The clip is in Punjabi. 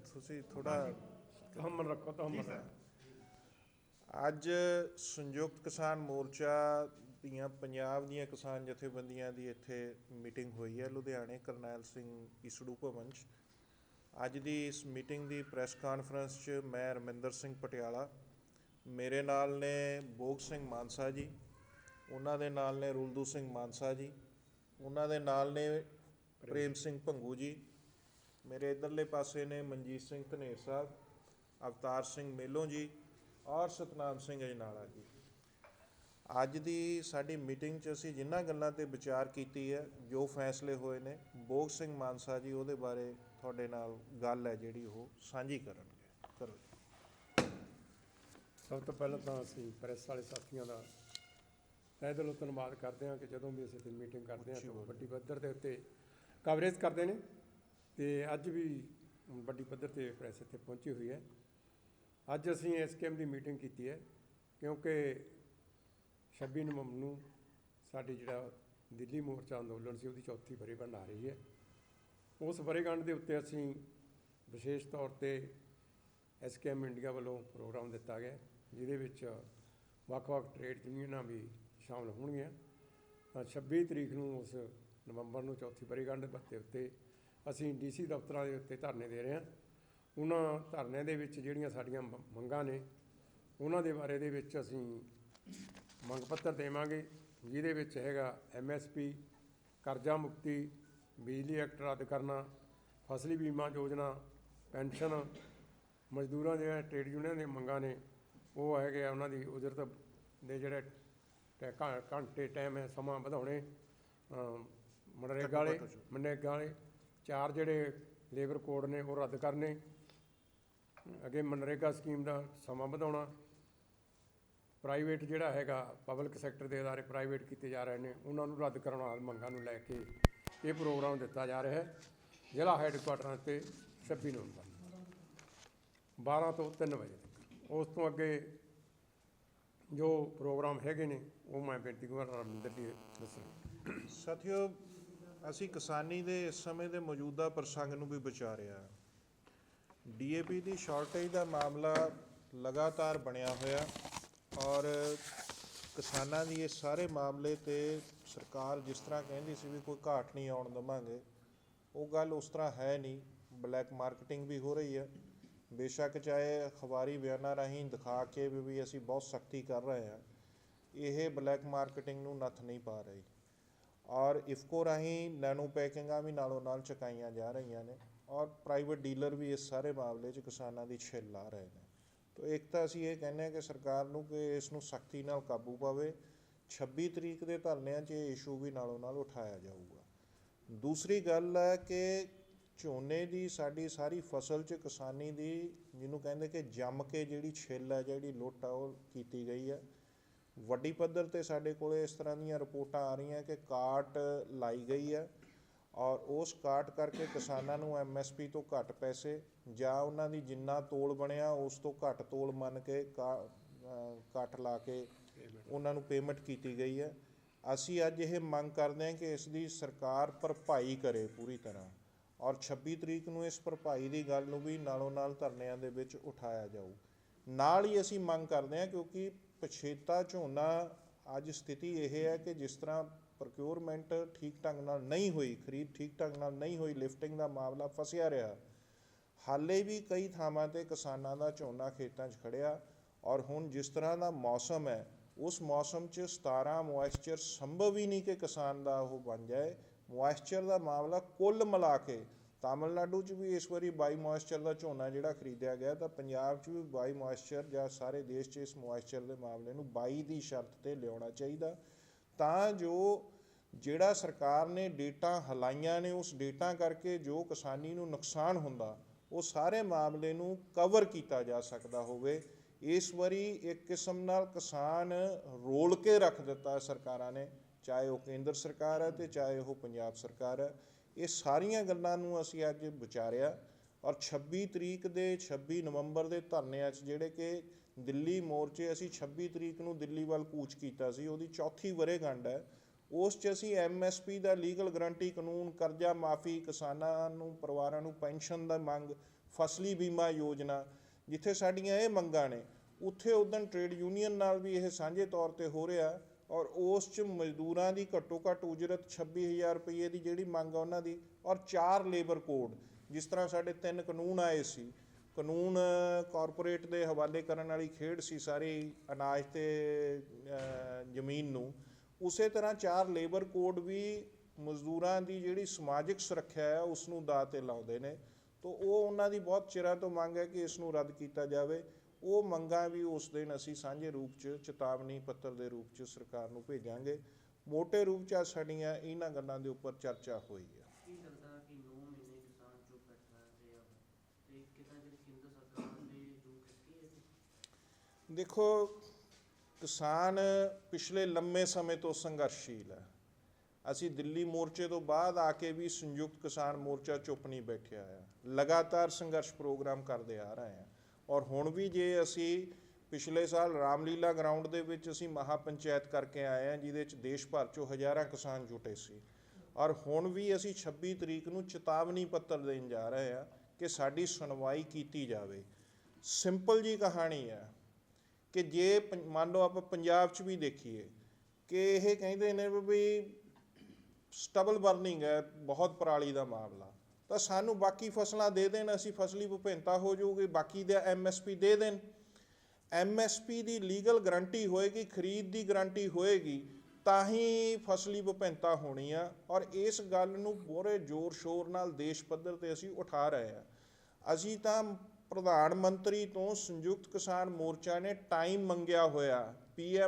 ਤੁਸੀਂ ਥੋੜਾ ਹਮਨ ਰੱਖੋ ਤਾਂ ਹਮਨ ਅੱਜ ਸੰਯੁਕਤ ਕਿਸਾਨ ਮੋਰਚਾ ਦੀਆਂ ਪੰਜਾਬ ਦੀਆਂ ਕਿਸਾਨ ਜਥੇਬੰਦੀਆਂ ਦੀ ਇੱਥੇ ਮੀਟਿੰਗ ਹੋਈ ਹੈ ਲੁਧਿਆਣੇ ਕਰਨੈਲ ਸਿੰਘ ਈਸੜੂ ਭਵਨ 'ਚ। ਅੱਜ ਦੀ ਇਸ ਮੀਟਿੰਗ ਦੀ ਪ੍ਰੈਸ ਕਾਨਫਰੰਸ 'ਚ ਮੈਂ ਰਮਿੰਦਰ ਸਿੰਘ ਪਟਿਆਲਾ ਮੇਰੇ ਨਾਲ ਨੇ ਬੋਗ ਸਿੰਘ ਮਾਨਸਾ ਜੀ ਉਹਨਾਂ ਦੇ ਨਾਲ ਨੇ ਰੁਲਦੂ ਸਿੰਘ ਮਾਨਸਾ ਜੀ ਉਹਨਾਂ ਦੇ ਨਾਲ ਨੇ ਪ੍ਰੇਮ ਸਿੰਘ ਭੰਗੂ ਜੀ ਮੇਰੇ ਇਧਰਲੇ ਪਾਸੇ ਨੇ ਮਨਜੀਤ ਸਿੰਘ ਧਨੇਰ ਸਾਹਿਬ ਅਵਤਾਰ ਸਿੰਘ ਮੇਲੋਂ ਜੀ ਔਰ ਸਤਨਾਮ ਸਿੰਘ ਅਜਨਾਲਾ ਜੀ। ਅੱਜ ਦੀ ਸਾਡੀ ਮੀਟਿੰਗ 'ਚ ਅਸੀਂ ਜਿਨ੍ਹਾਂ ਗੱਲਾਂ ਤੇ ਵਿਚਾਰ ਕੀਤੀ ਹੈ ਜੋ ਫੈਸਲੇ ਹੋਏ ਨੇ ਬੋਗ ਸਿੰਘ ਮਾਨਸਾ ਜੀ ਉਹਦੇ ਬਾਰੇ ਤੁਹਾਡੇ ਨਾਲ ਗੱਲ ਹੈ ਜਿਹੜੀ ਉਹ ਸਾਂਝੀ ਕਰਨਗੇ। ਕਰੋ ਜੀ। ਸਭ ਤੋਂ ਪਹਿਲਾਂ ਤਾਂ ਅਸੀਂ ਪ੍ਰੈਸ ਵਾਲੇ ਸਾਥੀਆਂ ਦਾ ਤਹਿ ਦਿਲੋਂ ਧੰਨਵਾਦ ਕਰਦੇ ਹਾਂ ਕਿ ਜਦੋਂ ਵੀ ਅਸੀਂ ਮੀਟਿੰਗ ਕਰਦੇ ਹਾਂ ਤਾਂ ਵੱਡੀ ਪੱਧਰ ਦੇ ਉੱਤੇ ਕਵਰੇਜ ਕਰਦੇ ਨੇ। ਤੇ ਅੱਜ ਵੀ ਵੱਡੀ ਪੱਧਰ ਤੇ ਪ੍ਰੈਸ ਇੱਥੇ ਪਹੁੰਚੀ ਹੋਈ ਹੈ। ਅੱਜ ਅਸੀਂ ਇਸ ਸਕੀਮ ਦੀ ਮੀਟਿੰਗ ਕੀਤੀ ਹੈ, ਕਿਉਂਕਿ 26 ਨਵੰਬਰ ਨੂੰ ਸਾਡੀ ਜਿਹੜਾ ਦਿੱਲੀ ਮੋਰਚਾ ਅੰਦੋਲਨ ਸੀ, ਉਹਦੀ ਚੌਥੀ ਵਰੇਗੰਢ ਆ ਰਹੀ ਹੈ। ਉਸ ਵਰੇਗੰਢ ਦੇ ਉੱਤੇ ਅਸੀਂ ਵਿਸ਼ੇਸ਼ ਤੌਰ ਤੇ ਐਸਕੇਐਮ ਇੰਡੀਆ ਵੱਲੋਂ ਪ੍ਰੋਗਰਾਮ ਦਿੱਤਾ ਗਿਆ, ਜਿਹਦੇ ਵਿੱਚ ਵੱਖ-ਵੱਖ ਟ੍ਰੇਡ ਯੂਨੀਅਨਾਂ ਵੀ ਸ਼ਾਮਲ ਹੋਣਗੀਆਂ। ਤਾਂ 26 ਤਰੀਕ ਨੂੰ ਉਸ ਨਵੰਬਰ ਨੂੰ ਚੌਥੀ ਵਰੇਗੰਢ ਦੇ ਉੱਤੇ ਅਸੀਂ ਡੀਸੀ ਦਫ਼ਤਰਾਂ ਦੇ ਉੱਤੇ ਧਰਨੇ ਦੇ ਰਹੇ ਹਾਂ। ਉਹਨਾਂ ਧਰਨਿਆਂ ਦੇ ਵਿੱਚ ਜਿਹੜੀਆਂ ਸਾਡੀਆਂ ਮੰਗਾਂ ਨੇ ਉਹਨਾਂ ਦੇ ਬਾਰੇ ਦੇ ਵਿੱਚ ਅਸੀਂ ਮੰਗ ਪੱਤਰ ਦੇਵਾਂਗੇ ਜਿਹਦੇ ਵਿੱਚ ਹੈਗਾ ਐਮਐਸਪੀ ਕਰਜ਼ਾ ਮੁਕਤੀ ਬਿਜਲੀ ਐਕਟ ਰੱਦ ਕਰਨਾ ਫਸਲੀ ਬੀਮਾ ਯੋਜਨਾ ਪੈਨਸ਼ਨ ਮਜ਼ਦੂਰਾਂ ਦੇ ਟ੍ਰੇਡ ਯੂਨੀਅਨ ਦੀਆਂ ਮੰਗਾਂ ਨੇ ਉਹ ਹੈਗੇ ਆ ਉਹਨਾਂ ਦੀ ਉਜਰਤ ਦੇ ਜਿਹੜੇ ਘੰਟੇ ਟਾਈਮ ਹੈ ਸਮਾਂ ਵਧਾਉਣੇ ਮਨਰੇਗਾ ਵਾਲੇ ਮਨਰੇਗਾ ਵਾਲੇ ਚਾਰ ਜਿਹੜੇ ਲੇਬਰ ਕੋਡ ਨੇ ਉਹ ਰੱਦ ਕਰਨੇ। ਅੱਗੇ ਮਨਰੇਗਾ ਸਕੀਮ ਦਾ ਸਮਾਂ ਵਧਾਉਣਾ। ਪ੍ਰਾਈਵੇਟ ਜਿਹੜਾ ਹੈਗਾ, ਪਬਲਿਕ ਸੈਕਟਰ ਦੇ ਅਦਾਰੇ ਪ੍ਰਾਈਵੇਟ ਕੀਤੇ ਜਾ ਰਹੇ ਨੇ, ਉਹਨਾਂ ਨੂੰ ਰੱਦ ਕਰਨ ਵਾਲੀ ਮੰਗਾਂ ਨੂੰ ਲੈ ਕੇ ਇਹ ਪ੍ਰੋਗਰਾਮ ਦਿੱਤਾ ਜਾ ਰਿਹਾ ਹੈ। ਜ਼ਿਲ੍ਹਾ ਹੈੱਡਕੁਆਟਰਾਂ ਤੇ 26 ਨਵੰਬਰ ਨੂੰ 12 ਤੋਂ 3 ਵਜੇ ਤੱਕ। ਉਸ ਤੋਂ ਅੱਗੇ ਜੋ ਪ੍ਰੋਗਰਾਮ ਹੈਗੇ ਨੇ, ਉਹ ਮੈਂ ਬੇਨਤੀ ਕਰਾਂਗਾ ਰਮਿੰਦਰ ਜੀ ਦੱਸਣ। ਸਾਥੀਓ ਅਸੀਂ ਕਿਸਾਨੀ ਦੇ ਇਸ ਸਮੇਂ ਦੇ ਮੌਜੂਦਾ ਪ੍ਰਸੰਗ ਨੂੰ ਵੀ ਵਿਚਾਰਿਆ ਡੀਏਪੀ ਦੀ ਸ਼ਾਰਟੇਜ ਦਾ ਮਾਮਲਾ ਲਗਾਤਾਰ ਬਣਿਆ ਹੋਇਆ ਔਰ ਕਿਸਾਨਾਂ ਦੀ ਇਹ ਸਾਰੇ ਮਾਮਲੇ ਤੇ ਸਰਕਾਰ ਜਿਸ ਤਰ੍ਹਾਂ ਕਹਿੰਦੀ ਸੀ ਵੀ ਕੋਈ ਘਾਟ ਨਹੀਂ ਆਉਣ ਦੇਵਾਂਗੇ, ਉਹ ਗੱਲ ਉਸ ਤਰ੍ਹਾਂ ਹੈ ਨਹੀਂ। ਬਲੈਕ ਮਾਰਕੀਟਿੰਗ ਵੀ ਹੋ ਰਹੀ ਹੈ। ਬੇਸ਼ੱਕ ਚਾਹੇ ਅਖਬਾਰੀ ਬਿਆਨਾਂ ਰਾਹੀਂ ਦਿਖਾ ਕੇ ਵੀ ਵੀ ਅਸੀਂ ਬਹੁਤ ਸਖਤੀ ਕਰ ਰਹੇ ਹਾਂ, ਇਹ ਬਲੈਕ ਮਾਰਕੀਟਿੰਗ ਨੂੰ ਨੱਥ ਨਹੀਂ ਪਾ ਰਹੀ। ਔਰ ਇਫਕੋ ਰਾਹੀਂ ਨੈਨੋ ਪੈਕਿੰਗਾਂ ਵੀ ਨਾਲੋਂ ਨਾਲ ਚੁਕਾਈਆਂ ਜਾ ਰਹੀਆਂ ਨੇ ਔਰ ਪ੍ਰਾਈਵੇਟ ਡੀਲਰ ਵੀ ਇਸ ਸਾਰੇ ਮਾਮਲੇ 'ਚ ਕਿਸਾਨਾਂ ਦੀ ਛਿੱਲ ਲਾ ਰਹੇ ਨੇ। ਤੋ ਇੱਕ ਤਾਂ ਅਸੀਂ ਇਹ ਕਹਿੰਦੇ ਹਾਂ ਕਿ ਸਰਕਾਰ ਨੂੰ ਕਿ ਇਸ ਨੂੰ ਸਖਤੀ ਨਾਲ ਕਾਬੂ ਪਾਵੇ 26 ਤਰੀਕ ਦੇ ਧਰਨਿਆਂ 'ਚ ਇਹ ਇਸ਼ੂ ਵੀ ਨਾਲੋਂ ਨਾਲ ਉਠਾਇਆ ਜਾਊਗਾ। ਦੂਸਰੀ ਗੱਲ ਹੈ ਕਿ ਝੋਨੇ ਦੀ ਸਾਡੀ ਸਾਰੀ ਫਸਲ 'ਚ ਕਿਸਾਨੀ ਦੀ ਜਿਹਨੂੰ ਕਹਿੰਦੇ ਕਿ ਜੰਮ ਕੇ ਜਿਹੜੀ ਛਿੱਲ ਹੈ, ਜਿਹੜੀ ਲੁੱਟ ਆ, ਉਹ ਕੀਤੀ ਗਈ ਹੈ। ਵੱਡੀ ਪੱਧਰ ਤੇ ਸਾਡੇ ਕੋਲੇ ਇਸ ਤਰ੍ਹਾਂ ਦੀਆਂ ਰਿਪੋਰਟਾਂ ਆ ਰਹੀਆਂ ਕਿ ਕਾਟ ਲਾਈ ਗਈ ਹੈ ਔਰ ਉਸ ਕਾਟ ਕਰਕੇ ਕਿਸਾਨਾਂ ਨੂੰ ਐਮਐਸਪੀ ਤੋਂ ਘੱਟ ਪੈਸੇ ਜਾਂ ਉਹਨਾਂ ਦੀ ਜਿੰਨਾ ਤੋਲ ਬਣਿਆ ਉਸ ਤੋਂ ਘੱਟ ਤੋਲ ਮੰਨ ਕੇ ਕਾ- ਕੱਟ ਲਾ ਕੇ ਉਹਨਾਂ ਨੂੰ ਪੇਮੈਂਟ ਕੀਤੀ ਗਈ ਹੈ। ਅਸੀਂ ਅੱਜ ਇਹ ਮੰਗ ਕਰਦੇ ਹਾਂ ਕਿ ਇਸ ਦੀ ਸਰਕਾਰ ਭਰਪਾਈ ਕਰੇ ਪੂਰੀ ਤਰ੍ਹਾਂ ਔਰ 26 ਤਰੀਕ ਨੂੰ ਇਸ ਭਰਪਾਈ ਦੀ ਗੱਲ ਨੂੰ ਵੀ ਨਾਲੋਂ ਨਾਲ ਧਰਨਿਆਂ ਦੇ ਵਿੱਚ ਉਠਾਇਆ ਜਾਊ। ਨਾਲ ਹੀ ਅਸੀਂ ਮੰਗ ਕਰਦੇ ਹਾਂ ਕਿਉਂਕਿ ਪਛੇਤਾ ਝੋਨਾ, ਅੱਜ ਸਥਿਤੀ ਇਹ ਹੈ ਕਿ ਜਿਸ ਤਰ੍ਹਾਂ ਪ੍ਰੋਕਿਉਰਮੈਂਟ ਠੀਕ ਢੰਗ ਨਾਲ ਨਹੀਂ ਹੋਈ, ਖਰੀਦ ਠੀਕ ਢੰਗ ਨਾਲ ਨਹੀਂ ਹੋਈ ਲਿਫਟਿੰਗ ਦਾ ਮਾਮਲਾ ਫਸਿਆ ਰਿਹਾ, ਹਾਲੇ ਵੀ ਕਈ ਥਾਵਾਂ ਤੇ ਕਿਸਾਨਾਂ ਦਾ ਝੋਨਾ ਖੇਤਾਂ 'ਚ ਖੜਿਆ ਔਰ ਹੁਣ ਜਿਸ ਤਰ੍ਹਾਂ ਦਾ ਮੌਸਮ ਹੈ, ਉਸ ਮੌਸਮ 'ਚ 17 ਮੋਇਸਚਰ ਸੰਭਵ ਹੀ ਨਹੀਂ ਕਿ ਕਿਸਾਨ ਦਾ ਉਹ ਬਣ ਜਾਏ ਮੋਇਸਚਰ ਦਾ ਮਾਮਲਾ ਕੁੱਲ ਮਿਲਾ ਕੇ ਤਾਮਿਲਨਾਡੂ 'ਚ ਵੀ ਇਸ ਵਾਰੀ 22 ਮੋਇਸਚਰ ਦਾ ਝੋਨਾ ਜਿਹੜਾ ਖਰੀਦਿਆ ਗਿਆ, ਤਾਂ ਪੰਜਾਬ 'ਚ ਵੀ 22 ਮੋਇਸਚਰ ਜਾਂ ਸਾਰੇ ਦੇਸ਼ 'ਚ ਇਸ ਮੋਇਸਚਰ ਦੇ ਮਾਮਲੇ ਨੂੰ 22 ਦੀ ਸ਼ਰਤ ਤੇ ਲਿਆਉਣਾ ਚਾਹੀਦਾ। ਤਾਂ ਜੋ ਜਿਹੜਾ ਸਰਕਾਰ ਨੇ ਡੇਟਾ ਹਲਾਈਆਂ ਨੇ, ਉਸ ਡੇਟਾ ਕਰਕੇ ਜੋ ਕਿਸਾਨੀ ਨੂੰ ਨੁਕਸਾਨ ਹੁੰਦਾ, ਉਹ ਸਾਰੇ ਮਾਮਲੇ ਨੂੰ ਕਵਰ ਕੀਤਾ ਜਾ ਸਕਦਾ ਹੋਵੇ। ਇਸ ਵਾਰੀ ਇੱਕ ਕਿਸਮ ਨਾਲ ਕਿਸਾਨ ਰੋਲ ਕੇ ਰੱਖ ਦਿੱਤਾ ਸਰਕਾਰਾਂ ਨੇ, ਚਾਹੇ ਉਹ ਕੇਂਦਰ ਸਰਕਾਰ ਹੈ ਤੇ ਚਾਹੇ ਉਹ ਪੰਜਾਬ ਸਰਕਾਰ ਹੈ। ਇਹ ਸਾਰੀਆਂ ਗੱਲਾਂ ਨੂੰ ਅਸੀਂ ਅੱਜ ਵਿਚਾਰਿਆ ਔਰ 26 ਤਰੀਕ ਦੇ 26 ਨਵੰਬਰ ਦੇ ਧਰਨਿਆਂ 'ਚ ਜਿਹੜੇ ਕਿ ਦਿੱਲੀ ਮੋਰਚੇ ਅਸੀਂ 26 ਤਰੀਕ ਨੂੰ ਦਿੱਲੀ ਵੱਲ ਕੂਚ ਕੀਤਾ ਸੀ, ਉਹਦੀ ਚੌਥੀ ਵਰ੍ਹੇਗੰਢ ਹੈ। ਉਸ 'ਚ ਅਸੀਂ ਐਮਐਸਪੀ ਦਾ ਲੀਗਲ ਗਰੰਟੀ ਕਾਨੂੰਨ, ਕਰਜ਼ਾ ਮਾਫੀ, ਕਿਸਾਨਾਂ ਨੂੰ, ਪਰਿਵਾਰਾਂ ਨੂੰ, ਪੈਨਸ਼ਨ ਦਾ ਮੰਗ, ਫਸਲੀ ਬੀਮਾ ਯੋਜਨਾ, ਜਿੱਥੇ ਸਾਡੀਆਂ ਇਹ ਮੰਗਾਂ ਨੇ, ਉੱਥੇ ਉਦੋਂ ਟ੍ਰੇਡ ਯੂਨੀਅਨ ਨਾਲ ਵੀ ਇਹ ਸਾਂਝੇ ਤੌਰ ਤੇ ਹੋ ਰਿਹਾ। ਔਰ ਉਸ ਚ ਮਜ਼ਦੂਰਾਂ ਦੀ ਘੱਟੋ ਘੱਟ ਉਜਰਤ 26000 ਰੁਪਏ ਦੀ ਜਿਹੜੀ ਮੰਗ ਆ ਉਹਨਾਂ ਦੀ, ਔਰ ਚਾਰ ਲੇਬਰ ਕੋਡ ਜਿਸ ਤਰ੍ਹਾਂ ਸਾਡੇ ਤਿੰਨ ਕਾਨੂੰਨ ਆਏ ਸੀ। ਕਾਨੂੰਨ ਕਾਰਪੋਰੇਟ ਦੇ ਹਵਾਲੇ ਕਰਨ ਵਾਲੀ ਖੇਡ ਸੀ ਸਾਰੀ ਅਨਾਜ ਤੇ ਜ਼ਮੀਨ ਨੂੰ। ਉਸੇ ਤਰ੍ਹਾਂ ਚਾਰ ਲੇਬਰ ਕੋਡ ਵੀ ਮਜ਼ਦੂਰਾਂ ਦੀ ਜਿਹੜੀ ਸਮਾਜਿਕ ਸੁਰੱਖਿਆ ਹੈ ਉਸ ਨੂੰ ਦਾਅ ਤੇ ਲਾਉਂਦੇ ਨੇ। ਤੋਂ ਉਹ ਉਹਨਾਂ ਦੀ ਬਹੁਤ ਚਿਰਾਂ ਤੋਂ ਮੰਗ ਹੈ ਕਿ ਇਸ ਨੂੰ ਰੱਦ ਕੀਤਾ ਜਾਵੇ। ਉਹ ਮੰਗਾਂ ਵੀ ਉਸ ਦਿਨ ਅਸੀਂ ਸਾਂਝੇ ਰੂਪ 'ਚ ਚੇਤਾਵਨੀ ਪੱਤਰ ਦੇ ਰੂਪ 'ਚ ਸਰਕਾਰ ਨੂੰ ਭੇਜਾਂਗੇ। ਮੋٹے ਰੂਪ 'ਚ ਸਾਡੀਆਂ ਇਹਨਾਂ ਗੱਲਾਂ ਦੇ ਉੱਪਰ ਚਰਚਾ ਹੋਈ ਹੈ ਕੀ ਲੱਗਦਾ ਕਿ 9 ਮਹੀਨੇ ਕਿਸਾਨ ਚੁੱਪ ਬੈਠਾ ਹੈ ਤੇ ਅਬ ਤੇ ਕਿਤਾ ਜਿਹੜੀ ਕੇਂਦਰ ਸਰਕਾਰ ਨੇ ਜੋ ਕੀਤੀ ਹੈ ਦੇਖੋ ਕਿਸਾਨ ਪਿਛਲੇ ਲੰਮੇ ਸਮੇਂ ਤੋਂ ਸੰਘਰਸ਼ੀਲ ਹੈ। ਅਸੀਂ ਦਿੱਲੀ ਮੋਰਚੇ ਤੋਂ ਬਾਅਦ ਆ ਕੇ ਵੀ ਸੰਯੁਕਤ ਕਿਸਾਨ ਮੋਰਚਾ ਚੁੱਪ ਨਹੀਂ ਬੈਠਿਆ ਹੈ ਲਗਾਤਾਰ ਸੰਘਰਸ਼ ਪ੍ਰੋਗਰਾਮ ਕਰਦੇ ਆ ਰਹੇ ਹਾਂ ਔਰ ਹੁਣ ਵੀ ਜੇ ਅਸੀਂ ਪਿਛਲੇ ਸਾਲ ਰਾਮਲੀਲਾ ਗਰਾਊਂਡ ਦੇ ਵਿੱਚ ਅਸੀਂ ਮਹਾ ਪੰਚਾਇਤ ਕਰਕੇ ਆਏ ਹਾਂ, ਜਿਹਦੇ ਵਿੱਚ ਦੇਸ਼ ਭਰ ਚੋਂ ਹਜ਼ਾਰਾਂ ਕਿਸਾਨ ਜੁਟੇ ਸੀ। ਔਰ ਹੁਣ ਵੀ ਅਸੀਂ 26 ਤਰੀਕ ਨੂੰ ਚੇਤਾਵਨੀ ਪੱਤਰ ਦੇਣ ਜਾ ਰਹੇ ਹਾਂ ਕਿ ਸਾਡੀ ਸੁਣਵਾਈ ਕੀਤੀ ਜਾਵੇ। ਸਿੰਪਲ ਜੀ ਕਹਾਣੀ ਹੈ ਕਿ ਜੇ ਪੰ- ਮੰਨ ਲਓ ਆਪਾਂ ਪੰਜਾਬ 'ਚ ਵੀ ਦੇਖੀਏ ਕਿ ਇਹ ਕਹਿੰਦੇ ਨੇ ਵੀ ਸਟਬਲ ਬਰਨਿੰਗ ਹੈ, ਬਹੁਤ ਪਰਾਲੀ ਦਾ ਮਾਮਲਾ। ਤਾਂ ਸਾਨੂੰ ਬਾਕੀ ਫਸਲਾਂ ਦੇ ਦੇਣ, ਅਸੀਂ ਫਸਲੀ ਵਿਭਿੰਨਤਾ ਹੋ ਜਾਊਗੀ, ਬਾਕੀ ਦੇ ਐਮਐਸਪੀ ਦੇ ਦੇਣ। ਐਮਐਸਪੀ ਦੀ ਲੀਗਲ ਗਾਰੰਟੀ ਹੋਏਗੀ, ਖਰੀਦ ਦੀ ਗਾਰੰਟੀ ਹੋਏਗੀ, ਤਾਂ ਹੀ ਫਸਲੀ ਵਿਭਿੰਨਤਾ ਹੋਣੀ ਆ। ਔਰ ਇਸ ਗੱਲ ਨੂੰ ਪੂਰੇ ਜ਼ੋਰ ਸ਼ੋਰ ਨਾਲ ਦੇਸ਼ ਪੱਧਰ ਤੇ ਅਸੀਂ ਉਠਾ ਰਹੇ ਆ। ਅਸੀਂ ਤਾਂ ਪ੍ਰਧਾਨ ਮੰਤਰੀ ਤੋਂ ਸੰਯੁਕਤ ਕਿਸਾਨ ਮੋਰਚਾ ਨੇ ਟਾਈਮ ਮੰਗਿਆ ਹੋਇਆ ਪੀਐਮ